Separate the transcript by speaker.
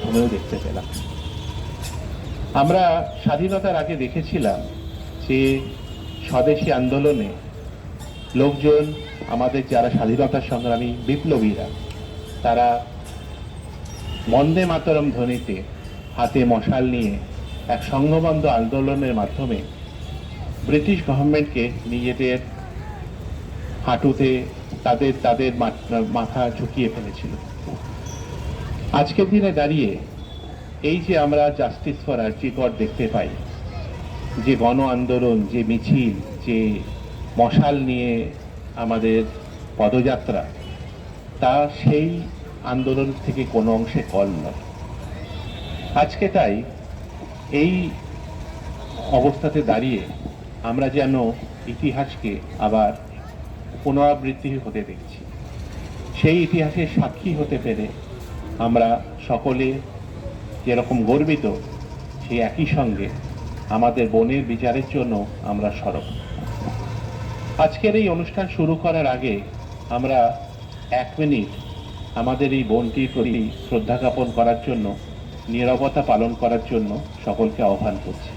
Speaker 1: মাধ্যমেও দেখতে পেলাম। আমরা স্বাধীনতার আগে দেখেছিলাম যে স্বদেশী আন্দোলনে লোকজন, আমাদের যারা স্বাধীনতা সংগ্রামী বিপ্লবীরা, তারা বন্দে মাতরম ধ্বনিতে হাতে মশাল নিয়ে এক সংঘবদ্ধ আন্দোলনের মাধ্যমে ব্রিটিশ গভর্নমেন্টকে নিজেদের হাঁটুতে তাদের তাদের মাথা ঝুঁকিয়ে ফেলেছিল। আজকের দিনে দাঁড়িয়ে এই যে আমরা জাস্টিস ফর আর্জিকর দেখতে পাই, যে গণ আন্দোলন, যে মিছিল, যে মশাল নিয়ে আমাদের পদযাত্রা, তা সেই আন্দোলন থেকে কোনো অংশে কল নয়। আজকে তাই এই অবস্থাতে দাঁড়িয়ে আমরা যেন ইতিহাসকে আবার পুনরাবৃত্তি হতে দেখছি। সেই ইতিহাসের সাক্ষী হতে পেরে আমরা সকলে যেরকম গর্বিত, সেই একই সঙ্গে আমাদের বনের বিচারের জন্য আমরা সরব। আজকের এই অনুষ্ঠান শুরু করার আগে আমরা এক মিনিট আমাদের এই বনটির প্রতি শ্রদ্ধা জ্ঞাপন করার জন্য, নীরবতা পালন করার জন্য সকলকে আহ্বান করছি।